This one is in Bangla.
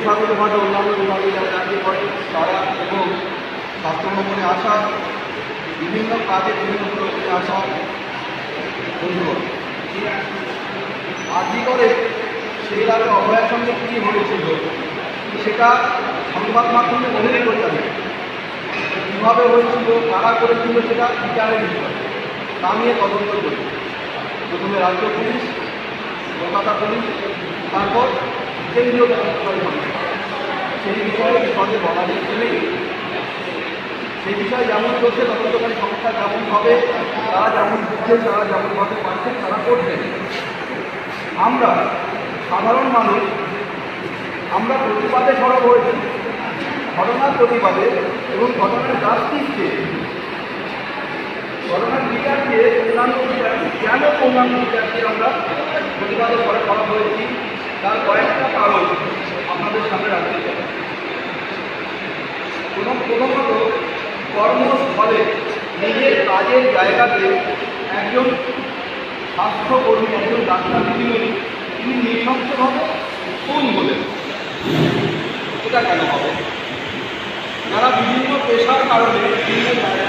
শিক্ষাগত ভাবে অন্যান্য বিভাগে যারা চাকরি করে তারা এবং স্বাস্থ্য ভবনে আসা বিভিন্ন কাজে বিভিন্ন প্রয়োজনে আসা বন্ধুগণ। আজই করে সেই আগে অভয়ের সঙ্গে কী হয়েছিল, সেটা সংবাদ মাধ্যমে অনেক জানে কীভাবে হয়েছিল, কারা করেছিল সেটা বিচারের বিষয়, তা নিয়ে তদন্ত করি প্রথমে রাজ্য পুলিশ, কলকাতা পুলিশ, তারপর কেন্দ্রীয় সেই বিষয়ে বিশদে বলা যাচ্ছে সেই বিষয়ে যেমন চলছে তদন্তকারী সংস্থা যেমন হবে তারা যেমন বুঝছেন তারা যেমনভাবে পাচ্ছেন তারা করছেন আমরা সাধারণ মানুষ আমরা প্রতিবাদে সরব হয়েছি ঘটনার প্রতিবাদে এবং ঘটনার জাস্টিসকে ঘটনার বিচারকে অন্যান্য বিচারকে কেন অন্যান্য বিচারকে আমরা প্রতিবাদে সরব হয়েছি। তার কয়েকটা কারণ আপনাদের সামনে রাখতে চাই। কোনো প্রথমত, কর্মস্থলে নিজের কাজের জায়গাতে একজন স্বাস্থ্যকর্মী, একজন ডাক্তার দিদিমণি তিনি নৃশংসভাবে খুন হলেন এটা কেন হবে? যারা বিভিন্ন পেশার কারণে বিভিন্ন